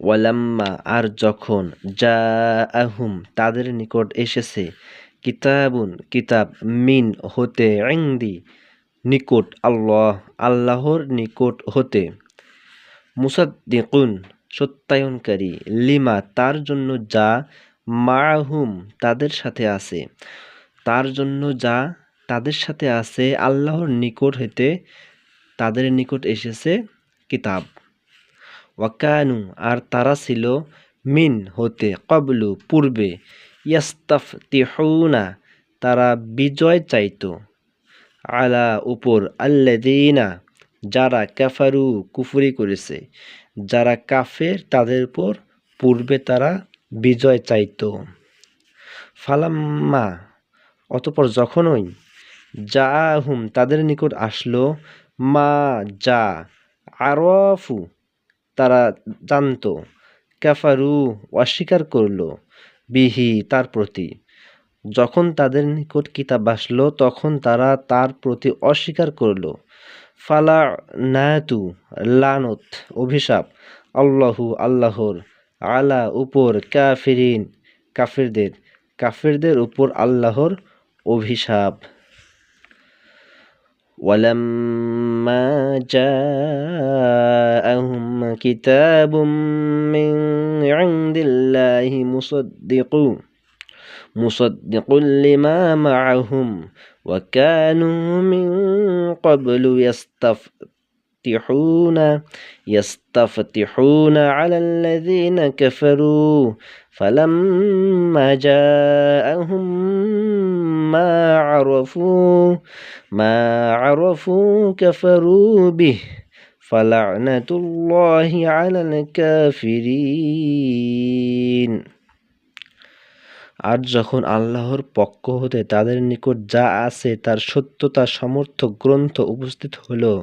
ওয়ালাম্মা, আর যখন যা আহুম তাদের নিকট এসেছে, কিতাবুন, কিতাব মিন হতে ইংদি নিকট আল্লাহ, আল্লাহর নিকট হতে। মুসাদ্দিকুন, সত্যায়নকারী, লিমা তার জন্য যা মাহুম তাদের সাথে আছে, তার জন্য যা তাদের সাথে আছে, আল্লাহর নিকট হতে তাদের নিকট এসেছে কিতাব। ওয়াকানু আর তারা ছিল মিন হতে কবলু পূর্বে ইয়াস্তাফ তিহুনা তারা বিজয় চাইত আলা উপর আল্লাদিনা যারা কাফারু কুফুরি করেছে যারা কাফের তাদের উপর পূর্বে তারা বিজয় চাইত ফালাম্মা অতপর যখনই যা হুম তাদের নিকট আসলো মা যা আরফু তারা জানত ক্যাফারু অস্বীকার করল বিহি তার প্রতি। যখন তাদের নিকট কিতাব আসলো, তখন তারা তার প্রতি অস্বীকার করল। ফালা নায়াতু লানত, অভিশাপ, আল্লাহু আল্লাহর, আলা উপর কাফিরিন, কাফিরদের কাফিরদের উপর আল্লাহর অভিশাপ। ওয়ালাম্মা জা كتاب من عند الله مصدق مصدق لما معهم وكانوا من قبل يستفتحون يستفتحون على الذين كفروا فلما جاءهم ما عرفوا ما عرفوا كفروا به. فلعنة الله على الكافرين আর যখন আল্লাহর পক্ষ হতে তাদের নিকট যা আছে তার সত্যতা সমর্থক গ্রন্থ উপস্থিত হলো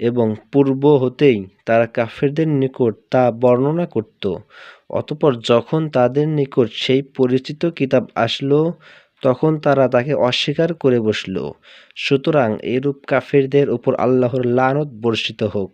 এবং পূর্ব হতেই তারা কাফেরদের নিকট তা বর্ণনা করত অতপর যখন তাদের নিকট সেই পরিচিত কিতাব আসলো তখন তারা তাকে অস্বীকার করে বসল। সুতরাং এরূপ কাফেরদের উপর আল্লাহর লানত বর্ষিত হোক।